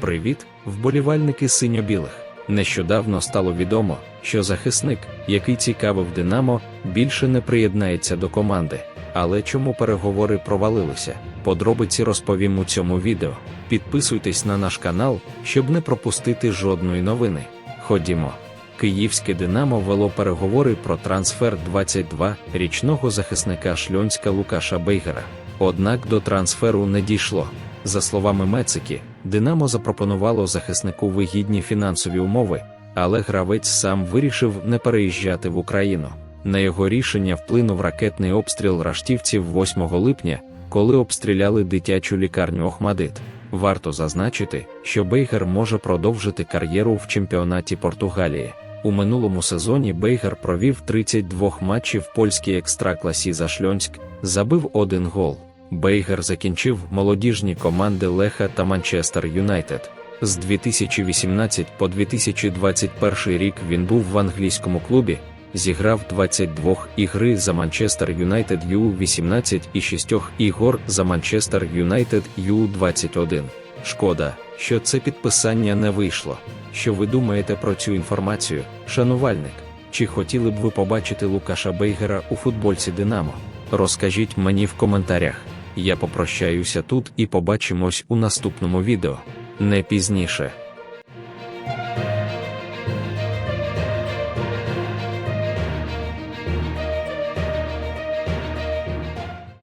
Привіт, вболівальники синьо-білих. Нещодавно стало відомо, що захисник, який цікавив Динамо, більше не приєднається до команди. Але чому переговори провалилися? Подробиці розповім у цьому відео. Підписуйтесь на наш канал, щоб не пропустити жодної новини. Ходімо. Київське Динамо вело переговори про трансфер 22-річного захисника шльонська Лукаша Бейгера. Однак до трансферу не дійшло. За словами Мецики, Динамо запропонувало захиснику вигідні фінансові умови, але гравець сам вирішив не переїжджати в Україну. На його рішення вплинув ракетний обстріл раштівців 8 липня, коли обстріляли дитячу лікарню Охмадит. Варто зазначити, що Бейгер може продовжити кар'єру в чемпіонаті Португалії. У минулому сезоні Бейгер провів 32 матчів в польській екстракласі за Шльонськ, забив один гол. Бейгер закінчив молодіжні команди Леха та Манчестер Юнайтед. З 2018 по 2021 рік він був в англійському клубі, зіграв 22 ігри за Манчестер Юнайтед Ю-18 і 6 ігор за Манчестер Юнайтед Ю-21. Шкода, що це підписання не вийшло. Що ви думаєте про цю інформацію, шанувальник? Чи хотіли б ви побачити Лукаша Бейгера у футбольці Динамо? Розкажіть мені в коментарях. Я попрощаюся тут і побачимось у наступному відео. Не пізніше.